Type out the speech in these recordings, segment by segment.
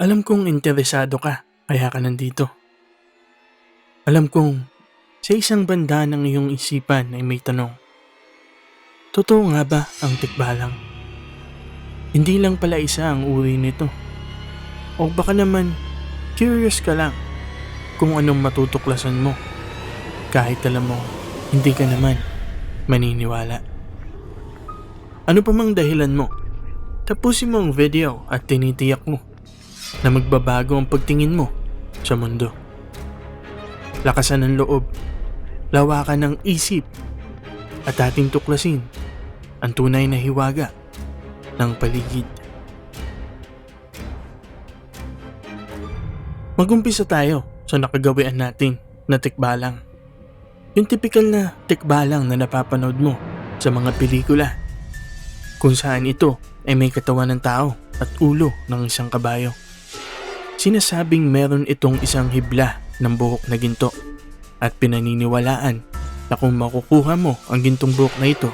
Alam kong interesado ka, kaya ka nandito. Alam kong sa isang banda ng iyong isipan ay may tanong. Totoo nga ba ang tikbalang? Hindi lang pala isa ang uri nito. O baka naman, curious ka lang kung anong matutuklasan mo. Kahit alam mo, hindi ka naman maniniwala. Ano pa mang dahilan mo? Tapusin mo ang video at tinitiyak mo na magbabago ang pagtingin mo sa mundo. Lakasan ng loob, lawakan ng isip, at ating tuklasin ang tunay na hiwaga ng paligid. Magumpisa tayo sa nakagawian natin na tikbalang. Yung typical na tikbalang na napapanood mo sa mga pelikula kung saan ito ay may katawan ng tao at ulo ng isang kabayo. Sinasabing meron itong isang hibla ng buhok na ginto at pinaniniwalaan na kung makukuha mo ang gintong buhok na ito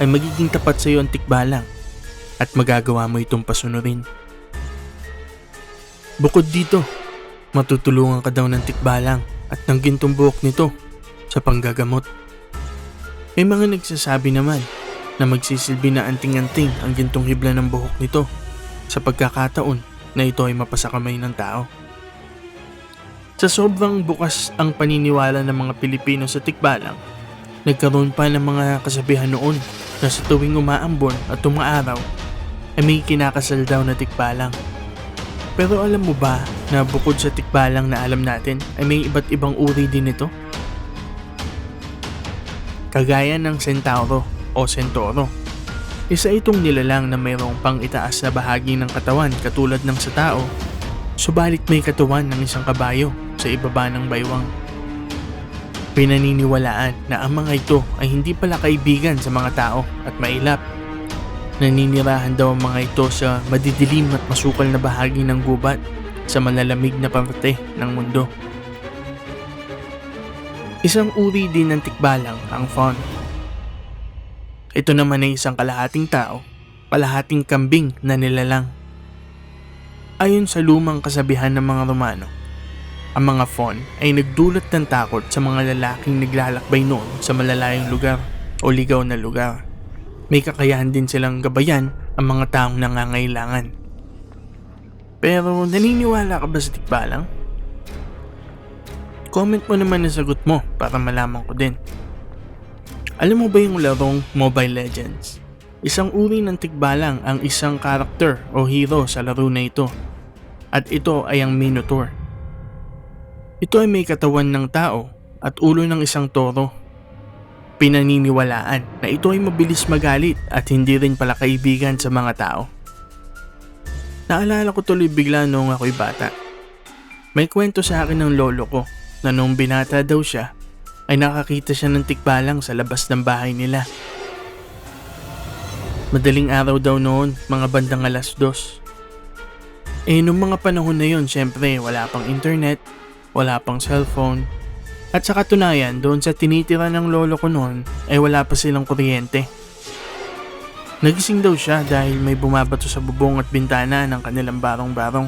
ay magiging tapat sa iyo ang tikbalang at magagawa mo itong pasunurin. Bukod dito, matutulungan ka daw ng tikbalang at ng gintong buhok nito sa panggagamot. May mga nagsasabi naman na magsisilbi na anting-anting ang gintong hibla ng buhok nito sa pagkakataon na ito ay mapasakamay ng tao. Sa sobrang bukas ang paniniwala ng mga Pilipino sa tikbalang, nagkaroon pa ng mga kasabihan noon na sa tuwing umaambon at umaaraw ay may kinakasal daw na tikbalang. Pero alam mo ba na bukod sa tikbalang na alam natin ay may iba't ibang uri din ito? Kagaya ng centauro o centauro isa itong nilalang na mayroong pang itaas na bahagi ng katawan katulad ng sa tao, subalit may katawan ng isang kabayo sa ibaba ng baywang. Pinaniniwalaan na ang mga ito ay hindi pala kaibigan sa mga tao at mailap. Naninirahan daw ang mga ito sa madidilim at masukal na bahagi ng gubat sa malalamig na parte ng mundo. Isang uri din ng tikbalang ang fawn ito naman ay isang kalahating tao, kalahating kambing na nilalang. Ayon sa lumang kasabihan ng mga Romano, ang mga fawn ay nagdulot ng takot sa mga lalaking naglalakbay noon sa malalayong lugar o ligaw na lugar. May kakayahan din silang gabayan ang mga taong nangangailangan. Pero naniniwala ka ba sa tikbalang? Comment mo naman ang sagot mo para malaman ko din. Alam mo ba yung larong Mobile Legends? Isang uri ng tikbalang ang isang karakter o hero sa laro na ito. At ito ay ang Minotaur. Ito ay may katawan ng tao at ulo ng isang toro. Pinaniniwalaan na ito ay mabilis magalit at hindi rin pala kaibigan sa mga tao. Naalala ko tuloy bigla noong ako'y bata. May kwento sa akin ng lolo ko na noong binata daw siya ay nakakita siya ng tikbalang sa labas ng bahay nila. Madaling araw daw noon, mga bandang alas dos. Eh nung mga panahon na yon, syempre wala pang internet, wala pang cellphone, at sa katunayan doon sa tinitira ng lolo ko noon ay wala pa silang kuryente. Nagising daw siya dahil may bumabato sa bubong at bintana ng kanilang barong-barong.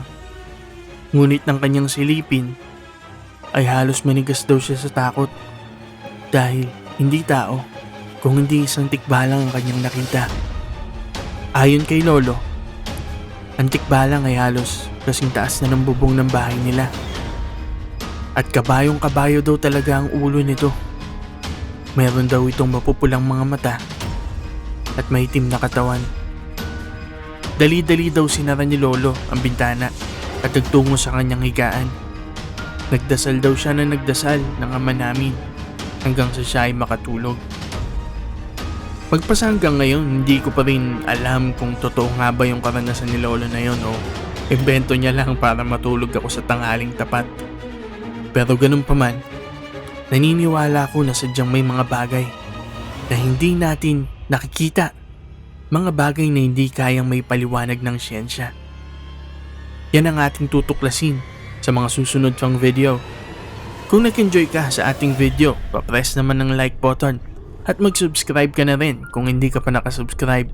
Ngunit ng kanyang silipin ay halos manigas daw siya sa takot dahil hindi tao, kung hindi isang tikbalang ang kanyang nakita. Ayon kay Lolo, ang tikbalang ay halos kasing taas na ng bubong ng bahay nila. At kabayong kabayo daw talaga ang ulo nito. Meron daw itong mapupulang mga mata at maitim na katawan. Dali-dali daw sinara ni Lolo ang bintana at nagtungo sa kanyang higaan. Nagdasal daw siya na nagdasal ng ama namin hanggang sa siya ay makatulog. Pagpasa hanggang ngayon, hindi ko pa rin alam kung totoo nga ba yung karanasan ni Lolo na yun o invento niya lang para matulog ako sa tanghaling tapat. Pero ganun pa man, naniniwala ako na sadyang may mga bagay na hindi natin nakikita. Mga bagay na hindi kayang may paliwanag ng siyensya. Yan ang ating tutuklasin sa mga susunod pang video. Kung nag-enjoy ka sa ating video, pa-press naman ng like button at mag-subscribe ka na rin kung hindi ka pa nakasubscribe.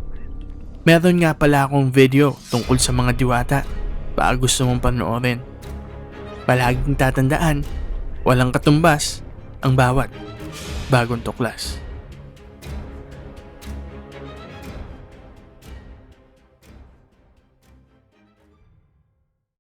Meron nga pala akong video tungkol sa mga diwata baka gusto mong panoorin. Palaging tatandaan, walang katumbas ang bawat bagong tuklas.